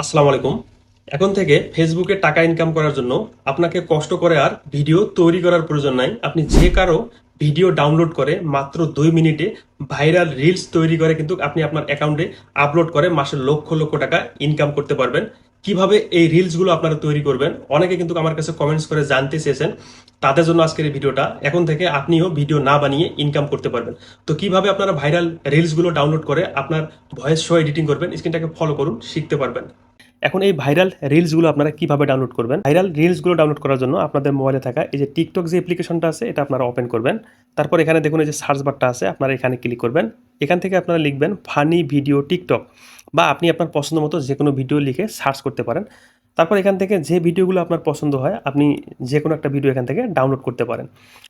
আসসালামু আলাইকুম। এখন থেকে ফেসবুকে টাকা ইনকাম করার জন্য আপনাকে কষ্ট করে আর ভিডিও তৈরি করার প্রয়োজন নাই। আপনি যে কারও ভিডিও ডাউনলোড করে মাত্র দুই মিনিটে ভাইরাল রিলস তৈরি করে কিন্তু আপনি আপনার অ্যাকাউন্টে আপলোড করে মাসে লক্ষ লক্ষ টাকা ইনকাম করতে পারবেন। কীভাবে এই রিলসগুলো আপনারা তৈরি করবেন? অনেকে কিন্তু আমার কাছে কমেন্টস করে জানতে চেয়েছেন। তাদের জন্য আজকের এই ভিডিওটা। এখন থেকে আপনিও ভিডিও না বানিয়ে ইনকাম করতে পারবেন। তো কীভাবে আপনারা ভাইরাল রিলসগুলো ডাউনলোড করে আপনার ভয়েস শো এডিটিং করবেন? স্ক্রিনটাকে ফলো করুন, শিখতে পারবেন। এখন এই ভাইরাল রিলসগুলো আপনারা কীভাবে ডাউনলোড করবেন? ভাইরাল রিলসগুলো ডাউনলোড করার জন্য আপনাদের মোবাইলে থাকা এই যে টিকটক যে অ্যাপ্লিকেশনটা আছে, এটা আপনারা ওপেন করবেন। তারপর এখানে দেখুন এই যে সার্চ বারটা আছে, আপনারা এখানে ক্লিক করবেন। এখান থেকে আপনারা লিখবেন ফানি ভিডিও টিকটক বা আপনি আপনার পছন্দ মতো যে কোনো ভিডিও লিখে সার্চ করতে পারেন। তারপর এখান থেকে যে ভিডিওগুলো আপনার পছন্দ হয়, আপনি যে কোনো একটা ভিডিও এখান থেকে ডাউনলোড করতে পারেন।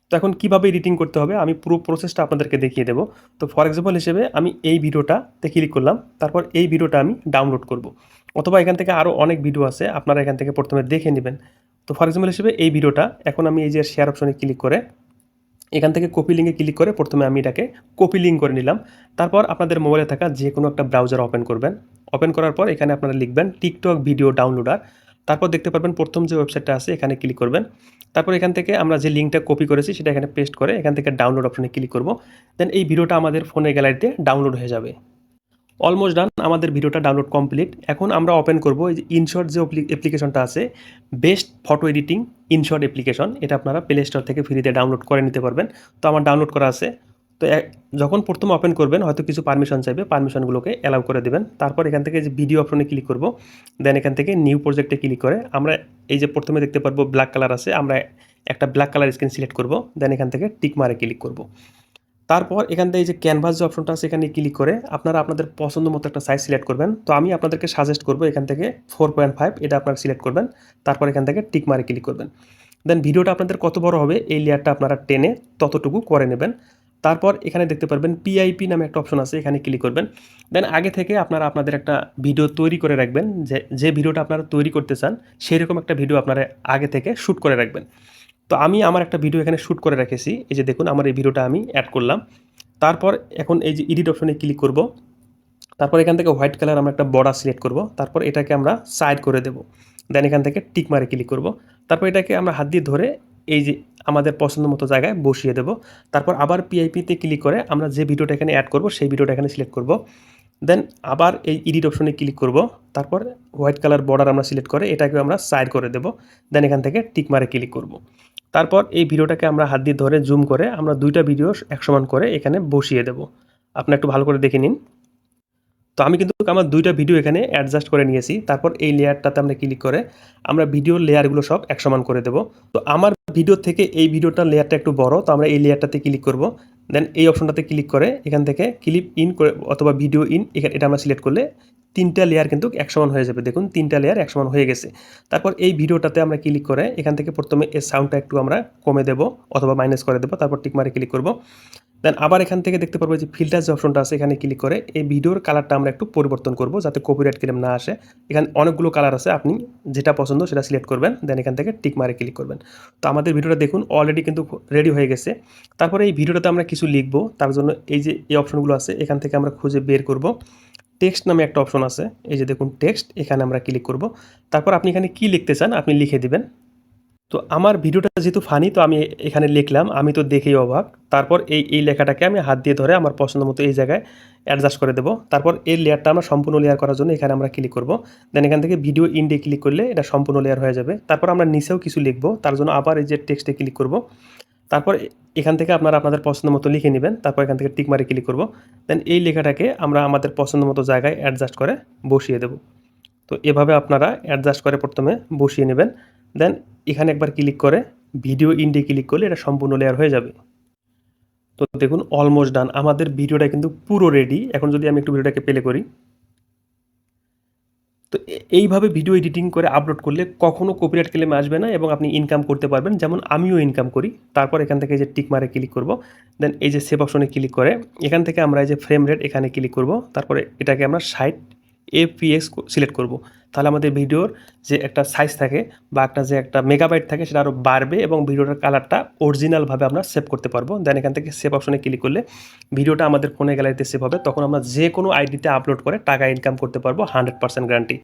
তো এখন কীভাবে এডিটিং করতে হবে, আমি পুরো প্রসেসটা আপনাদেরকে দেখিয়ে দেবো। তো ফর এক্সাম্পল হিসেবে আমি এই ভিডিওটাতে ক্লিক করলাম, তারপর এই ভিডিওটা আমি ডাউনলোড করব। অথবা এখান থেকে আরও অনেক ভিডিও আছে, আপনারা এখান থেকে প্রথমে দেখে নেবেন। তো ফর এক্সাম্পল হিসেবে এই ভিডিওটা, এখন আমি এই যে শেয়ার অপশনে ক্লিক করে এখান থেকে কপি লিঙ্কে ক্লিক করে প্রথমে আমি এটাকে কপি লিঙ্ক করে নিলাম। তারপর আপনাদের মোবাইলে থাকা যে কোনো একটা ব্রাউজার ওপেন করবেন। ওপেন করার পর এখানে আপনারা লিখবেন টিকটক ভিডিও ডাউনলোডার তারপর দেখতে পারবেন প্রথম যে ওয়েবসাইটটা আছে, এখানে ক্লিক করবেন। তারপর এখান থেকে আমরা যে লিঙ্কটা কপি করেছি, সেটা এখানে পেস্ট করে এখান থেকে ডাউনলোড অপশনে ক্লিক করব। দেন এই ভিডিওটা আমাদের ফোনের গ্যালারিতে ডাউনলোড হয়ে যাবে। অলমোস্ট ডান আমাদের ভিডিওটা ডাউনলোড কমপ্লিট এখন আমরা ওপেন করব এই যে ইনশর্ট যে অ্যাপ্লিকেশনটা আছে best photo editing InShot application এটা আপনারা প্লে স্টোর থেকে ফ্রিতে ডাউনলোড করে নিতে পারবেন। তো আমার ডাউনলোড করা আছে। তো যখন প্রথমে ওপেন করবেন, হয়তো কিছু পারমিশন চাইবে পারমিশনগুলোকে অ্যালাউ করে দেবেন। তারপর এখান থেকে যে ভিডিও অপশনে ক্লিক করব দেন এখান থেকে নিউ প্রজেক্টে ক্লিক করে আমরা এই যে প্রথমে দেখতে পারব ব্ল্যাক কালার আছে, আমরা একটা ব্ল্যাক কালার স্ক্রিন সিলেক্ট করব দেন এখান থেকে টিক মারে ক্লিক করব। তারপর এখান থেকে যে ক্যানভাস যে অপশনটা আছে, এখানে ক্লিক করে আপনারা আপনাদের পছন্দ মতো একটা সাইজ সিলেক্ট করবেন। তো আমি আপনাদেরকে সাজেস্ট করব এখান থেকে ফোর পয়েন্ট ফাইভ এটা আপনারা সিলেক্ট করবেন। তারপর এখান থেকে টিক মারে ক্লিক করবেন। দেন ভিডিওটা আপনাদের কত বড় হবে, এই লেয়ারটা আপনারা টেনে ততটুকু করে নেবেন। তারপর এখানে দেখতে পারবেন পিআইপি নামে একটা অপশন আছে, এখানে ক্লিক করবেন। দেন আগে থেকে আপনারা আপনাদের একটা ভিডিও তৈরি করে রাখবেন, যে যে ভিডিওটা আপনারা তৈরি করতে চান সেই রকম একটা ভিডিও আপনারা আগে থেকে শ্যুট করে রাখবেন। তো আমি আমার একটা ভিডিও এখানে শ্যুট করে রেখেছি। এই যে দেখুন, আমার এই ভিডিওটা আমি অ্যাড করলাম। তারপর এখন এই যে এডিট অপশনে ক্লিক করব। তারপর এখান থেকে হোয়াইট কালার আমরা একটা বর্ডার সিলেক্ট করব। তারপর এটাকে আমরা সাইড করে দেব। দেন এখান থেকে টিক মারে ক্লিক করব। তারপর এটাকে আমরা হাত দিয়ে ধরে এই যে আমাদের পছন্দ মতো জায়গায় বসিয়ে দেব। তারপর আবার পিআইপিতে ক্লিক করে আমরা যে ভিডিওটা এখানে অ্যাড করব, সেই ভিডিওটা এখানে সিলেক্ট করব। দেন আবার এই এডিট অপশনে ক্লিক করব। তারপর হোয়াইট কালার বর্ডার আমরা সিলেক্ট করে এটাকে আমরা সাইড করে দেব। দেন এখান থেকে টিক মারে ক্লিক করব। তারপর এই ভিডিওটাকে আমরা হাত দিয়ে ধরে জুম করে আমরা দুইটা ভিডিও একসমান করে এখানে বসিয়ে দেব। আপনি একটু ভালো করে দেখে নিন। তো আমি কিন্তু আমার দুইটা ভিডিও এখানে অ্যাডজাস্ট করে নিয়েছি। তারপর এই লেয়ারটাতে আমরা ক্লিক করে আমরা ভিডিওর লেয়ারগুলো সব একসমান করে দেব। তো আমার ভিডিও থেকে এই ভিডিওটার লেয়ারটা একটু বড়, তো আমরা এই লেয়ারটাতে ক্লিক করব। দেন এই অপশনটাতে ক্লিক করে এখান থেকে ক্লিপ ইন করে অথবা ভিডিও ইন এখানে এটা আমরা সিলেক্ট করলে তিনটা লেয়ার কিন্তু একসমান হয়ে যাবে। দেখুন, তিনটা লেয়ার একসমান হয়ে গেছে। তারপর এই ভিডিওটাতে আমরা ক্লিক করে এখান থেকে প্রথমে এর সাউন্ডটা একটু আমরা কমে দেব অথবা মাইনাস করে দেবো। তারপর টিকমারে ক্লিক করব। দেন আবার এখান থেকে দেখতে পারব যে ফিল্টার যে অপশনটা আছে, এখানে ক্লিক করে এই ভিডিওর কালারটা আমরা একটু পরিবর্তন করব যাতে কপিরাইট ক্লেম না আসে। এখানে অনেকগুলো কালার আছে, আপনি যেটা পছন্দ সেটা সিলেক্ট করবেন দেন এখান থেকে টিক মারে ক্লিক করবেন। তো আমাদের ভিডিওটা দেখুন অলরেডি কিন্তু রেডি হয়ে গেছে। তারপরে এই ভিডিওটাতে আমরা কিছু লিখব, তার জন্য এই যে এই অপশনগুলো আছে, এখান থেকে আমরা খুঁজে বের করব। টেক্সট নামে একটা অপশন আছে, এই যে দেখুন টেক্সট এখানে আমরা ক্লিক করব। তারপর আপনি এখানে কি লিখতে চান, আপনি লিখে দিবেন। তো আমার ভিডিওটা যেহেতু ফানি তো আমি এখানে লিখলাম, আমি তো দেখেই অবাক। তারপর এই এই লেখাটাকে আমি হাত দিয়ে ধরে আমার পছন্দ মতো এই জায়গায় অ্যাডজাস্ট করে দেবো। তারপর এই লেয়ারটা আমরা সম্পূর্ণ লেয়ার করার জন্য এখানে আমরা ক্লিক করব। দেন এখান থেকে ভিডিও ইন্ডে ক্লিক করলে এটা সম্পূর্ণ লেয়ার হয়ে যাবে। তারপর আমরা নিচেও কিছু লিখব, তার জন্য আবার এই যে টেক্সটে ক্লিক করব। তারপর এখান থেকে আপনারা আপনাদের পছন্দ মতো লিখে নেবেন, তারপর এখান থেকে টিক মারে ক্লিক করব। দেন এই লেখাটাকে আমরা আমাদের পছন্দ মতো জায়গায় অ্যাডজাস্ট করে বসিয়ে দেব। তো এভাবে আপনারা অ্যাডজাস্ট করে প্রথমে বসিয়ে নেবেন। দেন এখানে একবার ক্লিক করে ভিডিও ইন্ডে ক্লিক করলে এটা সম্পূর্ণ লেয়ার হয়ে যাবে। তো দেখুন অলমোস্ট ডান আমাদের ভিডিওটা কিন্তু পুরো রেডি এখন যদি আমি একটু ভিডিওটাকে প্লে করি। তো এইভাবে ভিডিও এডিটিং করে আপলোড করলে কখনো কপিরাইট ক্লেম আসবে না এবং আপনি ইনকাম করতে পারবেন। যেমন আমিও ইনকাম করি। তারপর এখান থেকে যে টিক মারে ক্লিক করব। দেন এই যে সেভ অপশনে ক্লিক করে। এখান থেকে আমরা এই যে ফ্রেম রেট এখানে ক্লিক করব। তারপরে এটাকে আমরা ষাট এপিএস সিলেক্ট করব। তাহলে আমাদের ভিডিওর যে একটা সাইজ থাকে বা একটা যে একটা মেগাবাইট থাকে সেটা আরও বাড়বে এবং ভিডিওটার কালারটা অরিজিনালভাবে আমরা সেভ করতে পারব। দেন এখান থেকে সেভ অপশনে ক্লিক করলে ভিডিওটা আমাদের ফোনে গ্যালারিতে সেভ হবে। তখন আমরা যে কোনো আইডিতে আপলোড করে টাকা ইনকাম করতে পারব হান্ড্রেড পার্সেন্ট গ্যারান্টি